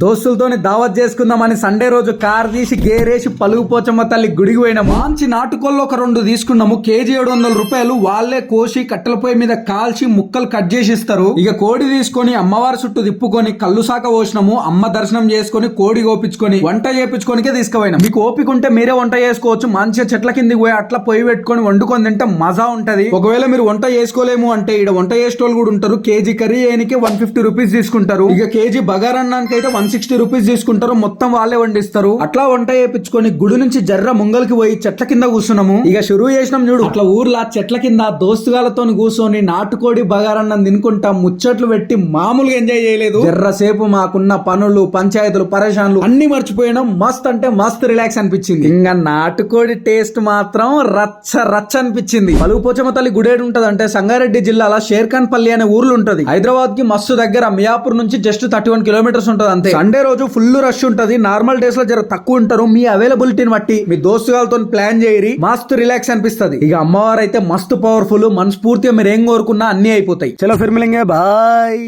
దోస్తులతోని దావత్ చేసుకుందామని సండే రోజు కార్ తీసి గేరేసి పలుగు పోచమ్మ తల్లి గుడికి పోయినాము. మంచి నాటుకోళ్ళు ఒక రెండు తీసుకున్నాము. కేజీ ఏడు వందల రూపాయలు వాళ్ళే కోసి కట్టెల పొయ్యి మీద కాల్చి ముక్కలు కట్ చేసి ఇస్తారు. ఇక కోడి తీసుకొని అమ్మవారి చుట్టూ తిప్పుకొని కళ్ళు శాఖ పోసినాము. అమ్మ దర్శనం చేసుకొని కోడి కోపించుకొని వంట చేపించుకోనికే తీసుకుపోయినాం. మీకు ఓపిక ఉంటే మీరే వంట చేసుకోవచ్చు. మంచిగా చెట్ల కిందికి పోయి అట్లా పొయ్యి పెట్టుకొని వండుకొని తింటే మజా ఉంటది. ఒకవేళ మీరు వంట చేసుకోలేము అంటే ఇక్కడ వంట చేసేటోళ్ళు కూడా ఉంటారు. కేజీ కర్రీ అయినకే వన్ ఫిఫ్టీ రూపీస్ తీసుకుంటారు. ఇక కేజీ బగారన్నానికి వన్ సిక్స్టీ రూపీస్ తీసుకుంటారు. మొత్తం వాళ్ళే వండిస్తారు. అట్లా వంట చేయించుకొని గుడి నుంచి జర్ర ముంగల్కి పోయి చెట్ల కింద కూర్చున్నాము. ఇక షురువు చేసినాం చూడు. అట్లా ఊర్లో చెట్ల కింద దోస్తుగాలతో కూర్చొని నాటుకోడి బగారన్నం తినుకుంటా ముచ్చట్లు పెట్టి మామూలుగా ఎంజాయ్ చేయలేదు. ఎర్రసేపు మాకున్న పనులు పంచాయతీలు పరేషాన్లు అన్ని మర్చిపోయినాం. మస్త్ అంటే మస్త్ రిలాక్స్ అనిపించింది. ఇంకా నాటుకోడి టేస్ట్ మాత్రం రచ్చ రచ్చ అనిపించింది. పలుగుపోచమ్మ తల్లి గుడేడు ఉంటది అంటే సంగారెడ్డి జిల్లాలో షేర్ఖాన్ పల్లి అనే ఊర్లు ఉంటది. హైదరాబాద్కి మస్తు దగ్గర మియాపూర్ నుంచి జస్ట్ థర్టీ వన్ కిలోమీటర్స్ ఉంటది అంతే. సండే రోజు ఫుల్ రష్ ఉంటది. నార్మల్ డేస్లో జర తక్కువ ఉంటారు. మీ అవైలబిలిటీని బట్టి మీ దోస్తుగాలతో ప్లాన్ చేయరి. మస్తు రిలాక్స్ అనిపిస్తుంది. ఇక అమ్మవారు అయితే మస్తు పవర్ఫుల్ మనస్ఫూర్తిగా మీరు ఏం కోరుకున్నా అన్ని అయిపోతాయి. చలో ఫిర్మిలింగే బాయ్